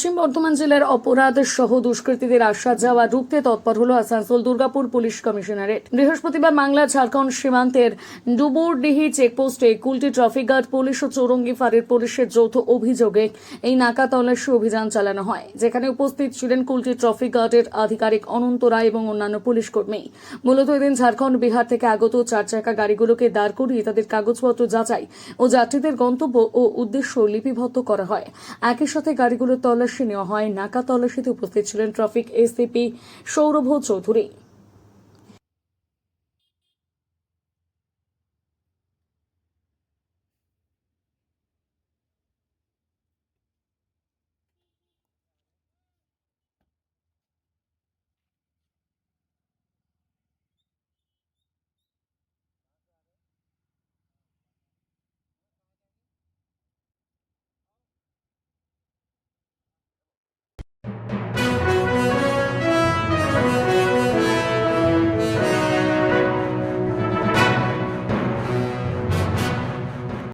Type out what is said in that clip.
পশ্চিম বর্ধমান জেলার অপরাধ সহ দুষ্কৃতীদের আশ্বাস যাওয়া রুখতে তৎপর হল আসানসোল দুর্গাপুর পুলিশ কমিশনারেট। বৃহস্পতিবার বাংলা ঝাড়খণ্ড সীমান্তের ডুবুরডিহি চেকপোস্টে কুলটি ট্রাফিক গার্ড, পুলিশ ও চৌরঙ্গি ফাঁড়ির পুলিশের যৌথ অভিযোগে এই নাকা তল্লাশি অভিযান চালানো হয়, যেখানে উপস্থিত ছিলেন কুলটি ট্রাফিক গার্ডের আধিকারিক অনন্ত রায় এবং অন্যান্য পুলিশ কর্মী। মূলত এদিন ঝাড়খণ্ড, বিহার থেকে আগত চার চাকা গাড়িগুলোকে দাঁড় করিয়ে তাদের কাগজপত্র যাচাই ও যাত্রীদের গন্তব্য ও উদ্দেশ্য লিপিবদ্ধ করা হয়। একই সাথে গাড়িগুলোর তল্লাশি নেওয়া হয়। নাকা তল্লাশিতে উপস্থিত ছিলেন ট্রাফিক এসিপি সৌরভ চৌধুরী।